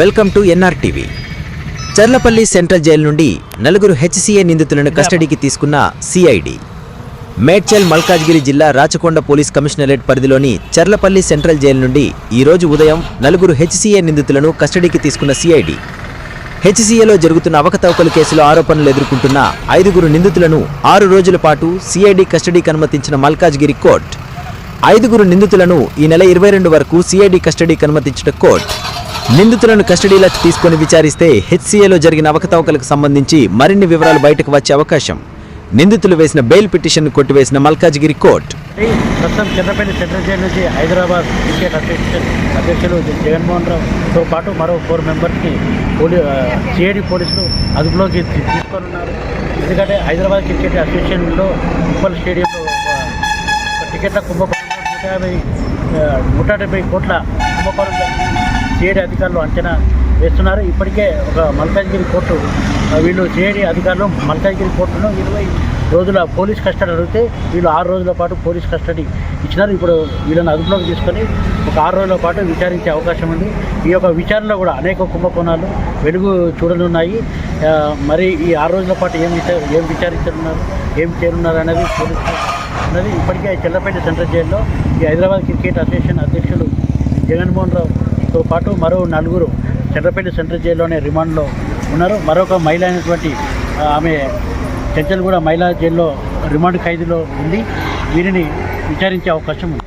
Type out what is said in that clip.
Welcome to NR TV. Cherlapally central jail నుండి నలుగురు HCA నిందితులను కస్టడీకి తీసుకున్న సిఐడి. మేడ్చల్ మల్కాజ్గిరి జిల్లా రాచకొండ పోలీస్ కమిషనరేట్ పరిధిలోని చర్లపల్లి సెంట్రల్ జైలు నుండి ఈ రోజు ఉదయం నలుగురు హెచ్సీఏ నిందితులను కస్టడీకి తీసుకున్న సిఐడి. హెచ్సీఏలో జరుగుతున్న అవకతవకల కేసులో ఆరోపణలు ఎదుర్కొంటున్న ఐదుగురు నిందితులను ఆరు రోజుల పాటు సిఐడి కస్టడీకి అనుమతించిన మల్కాజ్గిరి కోర్టు. ఐదుగురు నిందితులను ఈ నెల ఇరవై రెండు వరకు సిఐడి కస్టడీకి అనుమతించిన కోర్టు. నిందితులను కస్టడీలోకి తీసుకొని విచారిస్తే హెచ్సీఏలో జరిగిన అవకతవకలకు సంబంధించి మరిన్ని వివరాలు బయటకు వచ్చే అవకాశం. నిందితులు వేసిన బెయిల్ పిటిషన్ కొట్టివేసిన మల్కాజ్గిరి కోర్టు. ప్రస్తుతం చెన్నపల్లి సెంట్రల్ జైలు నుంచి హైదరాబాద్ క్రికెట్ అసోసియేషన్ అధ్యక్షులు జగన్మోహన్ రావుతో పాటు మరో ఫోర్ మెంబర్స్ని పోలీ సిఐడి పోలీసులు అదుపులోకి తీసుకొని ఉన్నారు ఎందుకంటే హైదరాబాద్ క్రికెట్ అసోసియేషన్లో ఉప్పల్ స్టేడియంలో టికెట్ల కుంభకోణం నూట యాభై నూట డెబ్బై కోట్ల కుంభకోణం సిఐడి అధికారులు అంచనా వేస్తున్నారు. ఇప్పటికే ఒక మల్కాజ్గిరి కోర్టు వీళ్ళు సిఐడి అధికారులు మల్కాజ్గిరి కోర్టును ఇరవై రోజుల పోలీస్ కస్టడీ అడిగితే వీళ్ళు ఆరు రోజుల పాటు పోలీస్ కస్టడీ ఇచ్చినారు. ఇప్పుడు వీళ్ళని అదుపులోకి తీసుకొని ఒక ఆరు రోజుల పాటు విచారించే అవకాశం ఉంది. ఈ యొక్క విచారణలో కూడా అనేక కుంభకోణాలు వెలుగు చూడనున్నాయి. మరి ఈ ఆరు రోజుల పాటు ఏం విచార ఏం విచారించనున్నారు? ఏం చేరున్నారు అనేది పోలీసు ఉన్నది. ఇప్పటికే చెల్లపేట సెంట్రల్ జైల్లో ఈ హైదరాబాద్ క్రికెట్ అసోసియేషన్ అధ్యక్షులు జగన్మోహన్ రావు తో పాటు మరో నలుగురు చెల్లపేట సెంట్రల్ జైల్లోనే రిమాండ్లో ఉన్నారు. మరొక మహిళ అయినటువంటి ఆమె చెంచల్ కూడా మహిళా జైల్లో రిమాండ్ ఖైదీలో ఉంది. వీరిని విచారించే అవకాశం ఉంది.